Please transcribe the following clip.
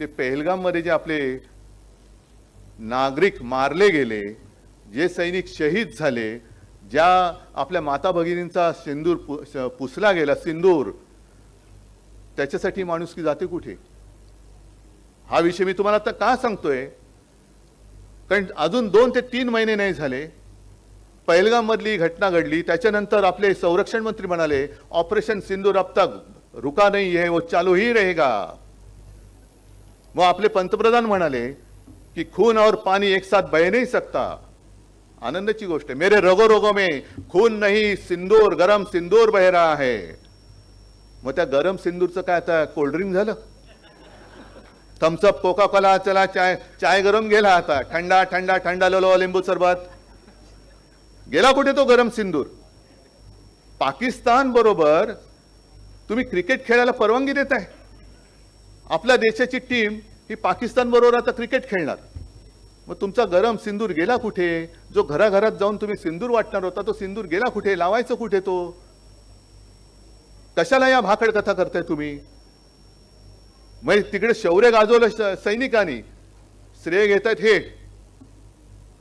ते पेहलगाममध्ये जे आपले नागरिक मारले गेले जे सैनिक शहीद झाले ज्या आपल्या माता भगिनींचा सिंदूर पु- पुसला गेला सिंदूर त्याच्यासाठी माणुसकी जाते कुठे? हा विषय मी तुम्हाला आता का सांगतोय? कारण अजून दोन ते तीन महिने नाही झाले. पहिलगाममधली घटना घडली त्याच्यानंतर आपले संरक्षण मंत्री म्हणाले ऑपरेशन सिंदूर अब तक रुका नाही है वो चालू ही रहेगा. मग आपले पंतप्रधान म्हणाले की खून और पाणी एक साथ बह नाही सकता. आनंदाची गोष्ट आहे. मेरे रगो रगो में खून नाही सिंदूर गरम सिंदूर बहरा आहे मग त्या गरम सिंदूरचं काय आता कोल्ड्रिंक झालं? थम्सअप कोका कोला चला चाय चाय गरम गेला आता. थंडा थंडा थंडा लो लिंबू सरबत. गेला कुठे तो गरम सिंदूर? पाकिस्तान बरोबर तुम्ही क्रिकेट खेळायला परवानगी देताय. आपल्या देशाची टीम ही पाकिस्तान बरोबर आता क्रिकेट खेळणार. मग तुमचा गरम सिंदूर गेला कुठे? जो घराघरात जाऊन तुम्ही सिंदूर वाटणार होता तो सिंदूर गेला कुठे? लावायचं कुठे तो? कशाला या भाकड कथा करताय तुम्ही? मग तिकडे शौर्य गाजवलं सैनिकांनी. श्रेय घेतात हे.